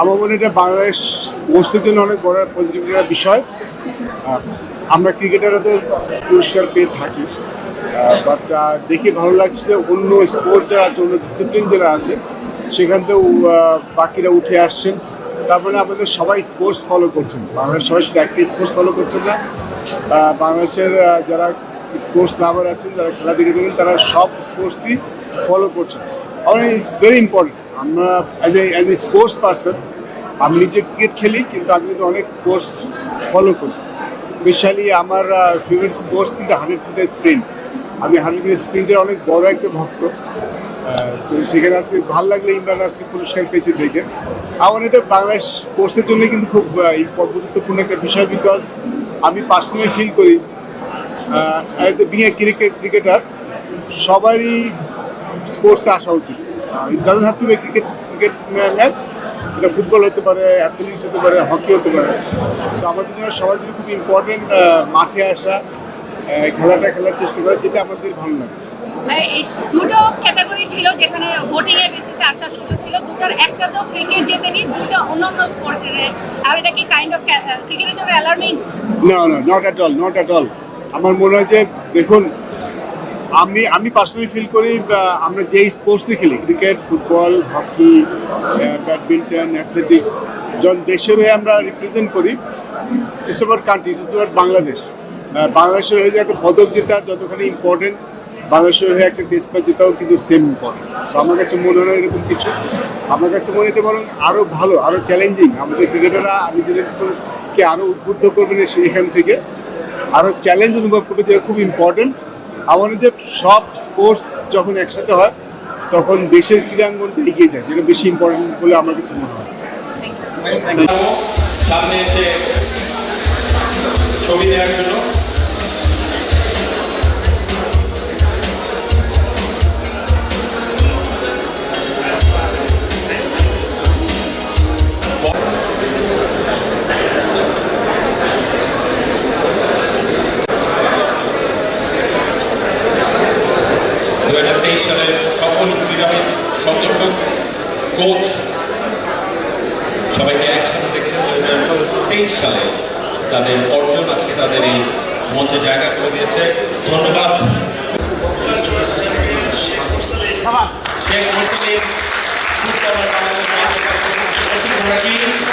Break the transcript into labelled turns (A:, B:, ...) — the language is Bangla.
A: আমার মনে এটা বাংলাদেশ স্পোর্টসের জন্য অনেক বড় পজিটিভ বিষয়। আমরা ক্রিকেটাররা তো পুরস্কার পেয়ে থাকি। বাট দেখে ভালো লাগছে যে অন্য স্পোর্টস যারা আছে, অন্য ডিসিপ্লিন যারা আছে, সেখান থেকেও বাকিরা উঠে আসছেন। তার মানে আমাদের সবাই স্পোর্টস ফলো করছেন। বাংলাদেশ সবাই শুধু একটা স্পোর্টস ফলো করছেন না। বাংলাদেশের যারা স্পোর্টস লাভার আছেন, যারা খেলা দেখে থাকেন, তারা সব স্পোর্টসই ফলো করছেন। আমার ইটস ভেরি ইম্পর্টেন্ট আমরা as a as a sports person আমি নিজে ক্রিকেট খেলি, কিন্তু আমি কিন্তু অনেক স্পোর্টস ফলো করি। স্পেশালি আমার ফেভারিট স্পোর্টস কিন্তু হান্ড্রেড মিটার স্প্রিন্ট আমি হান্ড্রেড মিটার স্প্রিন্টের অনেক বড় একটা ভক্ত। তো সেখানে আজকে ভালো লাগল ইমরান আজকে পুরস্কার পেয়েছে দেখে। আমার এটা বাংলাদেশ স্পোর্টসের জন্য কিন্তু খুব গুরুত্বপূর্ণ একটা বিষয় বিকজ আমি পার্সোনালি ফিল করি as a being a cricket cricketer সবারই স্পোর্টসে আসা উচিত। It doesn't have to be cricket cricket match এটা ফুটবল হতে পারে অ্যাথলেটিক্স হতে পারে হকি হতে পারে। সো আমাদের জন্য সবার জন্য খুব ইম্পর্টেন্ট মাঠে আসা খেলাটা খেলার চেষ্টা করা যেটা আমাদের ভালো লাগে।
B: দুটো ক্যাটাগরি ছিল যেখানে ভোটিং এর বেসিসে আসার সুযোগ ছিল। দুটোর একটা তো ক্রিকেট জেতেনি দুটো অন্যান্য স্পোর্টস আর এটা কি কাইন্ড অফ ক্রিকেটের জন্য অ্যালার্মিং
A: না না not at all not at all আমার মনে হয় যে, দেখুন, আমি আমি পার্সোনালি ফিল করি আমরা যেই স্পোর্টসই খেলি cricket football hockey badminton athletics যখন দেশের হয়ে আমরা রিপ্রেজেন্ট করি ইটস কান্ট্রি ইটস বাংলাদেশ বাংলাদেশের হয়ে যে একটা পদক জেতা, যতখানি ইম্পর্টেন্ট বাংলাদেশের হয়ে একটা টেস্ট ম্যাচ জেতাও কিন্তু সেম ইম্পর্টেন্ট সো আমার কাছে মনে হয় এরকম কিছু। আমার কাছে মনে হতে বরং আরও ভালো আরও চ্যালেঞ্জিং আমাদের ক্রিকেটাররা নিজেদেরকে আরও উদ্বুদ্ধ করবেন এখান থেকে আরও চ্যালেঞ্জ অনুভব করবে যেটা খুব ইম্পর্টেন্ট আমাদের যে সব স্পোর্টস যখন একসাথে হয়, তখন দেশের ক্রীড়াঙ্গনটা এগিয়ে যায়, যেটা বেশি ইম্পর্টেন্ট বলে আমার কাছে মনে হয়।
C: সামনে এসে ছবি দেওয়ার জন্য সালের সকল ক্রীড়াবিদ, সংগঠক কোচ সবাইকে একসাথে দেখছেন দু হাজার তেইশ সালে তাদের অর্জন। আজকে তাদের এই মঞ্চে জায়গা করে দিয়েছে। ধন্যবাদ। শেখ বাংলাদেশের